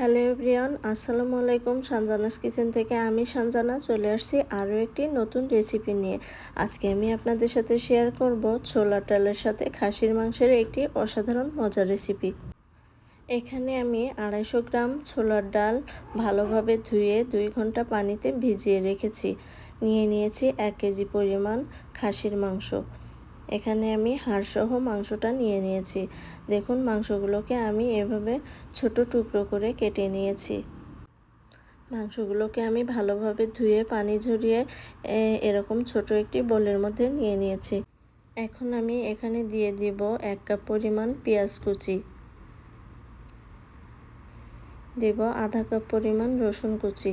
Hello everyone, আসসালামু আলাইকুম। সঞ্জানাস kitchen থেকে আমি সঞ্জানা চলে আসছি আরও একটি নতুন রেসিপি নিয়ে। আজকে আমি আপনাদের সাথে শেয়ার করব ছোলা ডালের সাথে খাসির মাংসের একটি অসাধারণ মজার রেসিপি। এখানে আমি আড়াইশো গ্রাম ছোলার ডাল ভালোভাবে ধুয়ে দুই ঘণ্টা পানিতে ভিজিয়ে রেখেছি। নিয়ে নিয়েছি এক কেজি পরিমাণ খাসির মাংস। এখানে আমি হাড়সহ মাংসটা নিয়ে নিয়েছি। দেখুন মাংসগুলোকে আমি এভাবে ছোট টুকরো করে কেটে নিয়েছি। মাংসগুলোকে আমি ভালোভাবে ধুয়ে পানি ঝরিয়ে এরকম ছোট একটি বোলের মধ্যে নিয়ে নিয়েছি। এখন আমি এখানে দিয়ে দিব এক কাপ পরিমাণ পেঁয়াজ কুচি। দিব আধা কাপ পরিমাণ রসুন কুচি।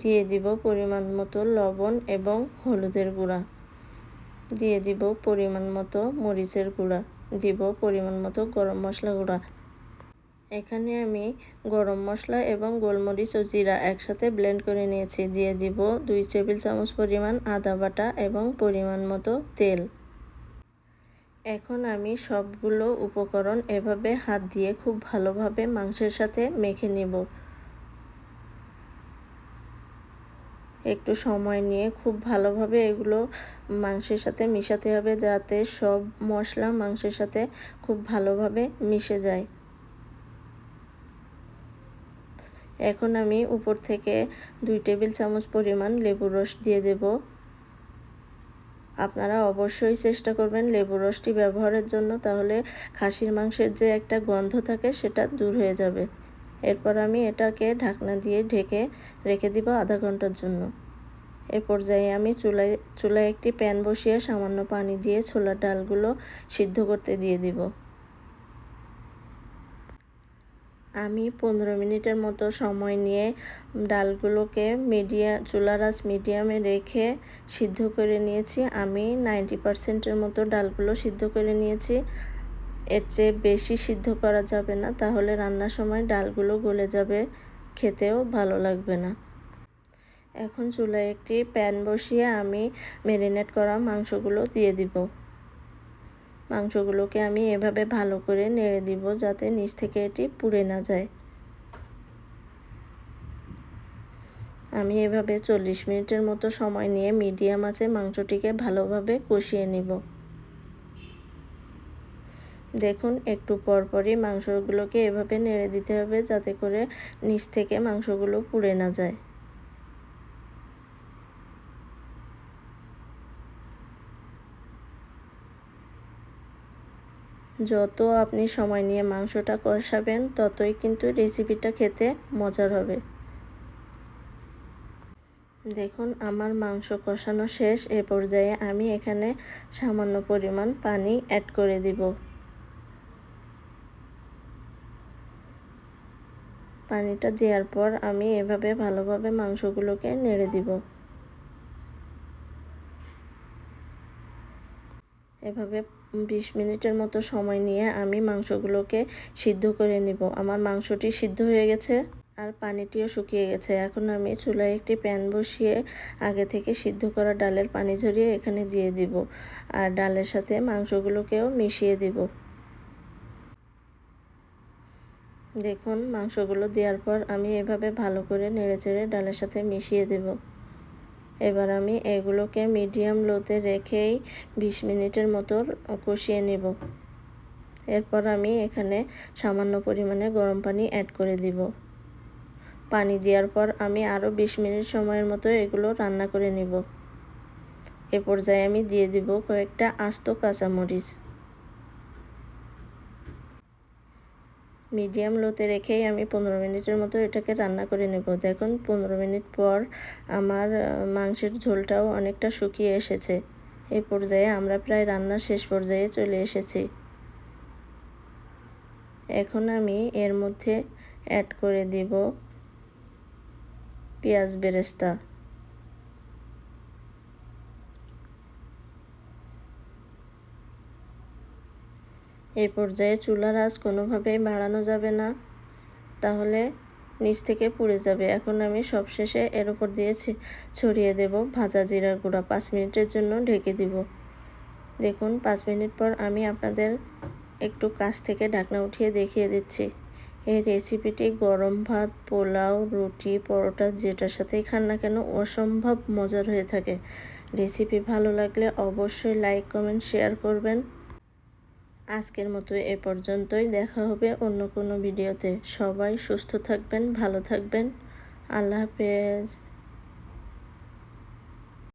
দিয়ে দিব পরিমাণ মতো লবণ এবং হলুদের গুঁড়া। দিয়ে দিব পরিমাণ মতো মরিচের গুঁড়া, দিব পরিমাণ মতো গরম মশলা গুঁড়া। এখানে আমি গরম মশলা এবং গোলমরিচ ও জিরা একসাথে ব্লেন্ড করে নিয়েছি। দিয়ে দিব দুই টেবিল চামচ পরিমাণ আদা বাটা এবং পরিমাণ মতো তেল। এখন আমি সবগুলো উপকরণ এভাবে হাত দিয়ে খুব ভালোভাবে মাংসের সাথে মেখে নেব। একটু সময় নিয়ে খুব ভালোভাবে এগুলো মাংসের সাথে মিশাতে হবে যাতে সব মশলা মাংসের সাথে খুব ভালোভাবে মিশে যায়। এখন আমি উপর থেকে দুই টেবিল চামচ পরিমাণ লেবুর রস দিয়ে দেব। আপনারা অবশ্যই চেষ্টা করবেন লেবুর রসটি ব্যবহারের জন্য, তাহলে খাসির মাংসের যে একটা গন্ধ থাকে সেটা দূর হয়ে যাবে। এরপর আমি এটাকে ঢাকনা দিয়ে ঢেকে রেখে দিব আধা ঘণ্টার জন্য। এ পর্যায়ে আমি চুলায় চুলায় একটি প্যান বসিয়ে সামান্য পানি দিয়ে ছোলার ডালগুলো সিদ্ধ করতে দিয়ে দিব। আমি পনেরো মিনিটের মতো সময় নিয়ে ডালগুলোকে মিডিয়া, চুলার আঁচ মিডিয়ামে রেখে সিদ্ধ করে নিয়েছি। আমি নাইনটি পারসেন্টের মতো ডালগুলো সিদ্ধ করে নিয়েছি। এর চেয়ে বেশি সিদ্ধ করা যাবে না, তাহলে রান্নার সময় ডালগুলো গলে যাবে, খেতেও ভালো লাগবে না। এখন চুলায় একটি প্যান বসিয়ে আমি ম্যারিনেট করা মাংসগুলো দিয়ে দিব। মাংসগুলোকে আমি এভাবে ভালো করে নেড়ে দিব যাতে নিচ থেকে এটি পুড়ে না যায়। আমি এভাবে চল্লিশ মিনিটের মতো সময় নিয়ে মিডিয়াম আছে মাংসটিকে ভালোভাবে কষিয়ে নিব। দেখুন, একটু পরপরই মাংসগুলোকে এভাবে নেড়ে দিতে হবে যাতে করে নিচ থেকে মাংসগুলো পুড়ে না যায়। যত আপনি সময় নিয়ে মাংসটা কষাবেন, ততই কিন্তু রেসিপিটা খেতে মজার হবে। দেখুন, আমার মাংস কষানো শেষ। এ পর্যায়ে আমি এখানে সামান্য পরিমাণ পানি অ্যাড করে দিব। পানিটা দেওয়ার পর আমি এভাবে ভালোভাবে মাংসগুলোকে নেড়ে দিব। এভাবে বিশ মিনিটের মতো সময় নিয়ে আমি মাংসগুলোকে সিদ্ধ করে নিব। আমার মাংসটি সিদ্ধ হয়ে গেছে আর পানিটিও শুকিয়ে গেছে। এখন আমি চুলায় একটি প্যান বসিয়ে আগে থেকে সিদ্ধ করা ডালের পানি ঝরিয়ে এখানে দিয়ে দিব। আর ডালের সাথে মাংসগুলোকেও মিশিয়ে দিব। দেখুন, মাংসগুলো দেওয়ার পর আমি এভাবে ভালো করে নেড়ে চেড়ে ডালের সাথে মিশিয়ে দেব। এবার আমি এগুলোকে মিডিয়াম লোতে রেখেই বিশ মিনিটের মতো কষিয়ে নেব। এরপর আমি এখানে সামান্য পরিমাণে গরম পানি অ্যাড করে দিব। পানি দেওয়ার পর আমি আরও বিশ মিনিট সময়ের মতো এগুলো রান্না করে নিব। এ পর্যায়ে আমি দিয়ে দিব কয়েকটা আস্ত কাঁচামরিচ। মিডিয়াম লোতে রেখেই আমি পনেরো মিনিটের মতো এটাকে রান্না করে নেব। দেখুন, পনেরো মিনিট পর আমার মাংসের ঝোলটাও অনেকটা শুকিয়ে এসেছে। এই পর্যায়ে আমরা প্রায় রান্নার শেষ পর্যায়ে চলে এসেছি। এখন আমি এর মধ্যে অ্যাড করে দিব পেঁয়াজ বেরেস্তা। এই পর্যায়ে চুলার আঁচ কোনোভাবেই বাড়ানো যাবে না। তাহলে নিচ থেকে পুড়ে যাবে। এখন আমি সবশেষে এর উপর দিয়ে ছড়িয়ে দেব। ভাজা জিরার গুঁড়া পাঁচ মিনিটের জন্য ঢেকে দিব। দেখুন, পাঁচ মিনিট পর আমি আপনাদের একটু কাছ থেকে ঢাকনা উঠিয়ে দেখিয়ে দিচ্ছি। এই রেসিপিটি গরম ভাত, পোলাও, রুটি, পরোটা, যেটার সাথেই খান না কেন অসম্ভব মজার হয়ে থাকে। রেসিপি ভালো লাগলে অবশ্যই লাইক, কমেন্ট, শেয়ার করবেন। আজকের মতো এ পর্যন্তই। দেখা হবে অন্য কোনো ভিডিওতে। সবাই সুস্থ থাকবেন, ভালো থাকবেন। আল্লাহ হাফেজ।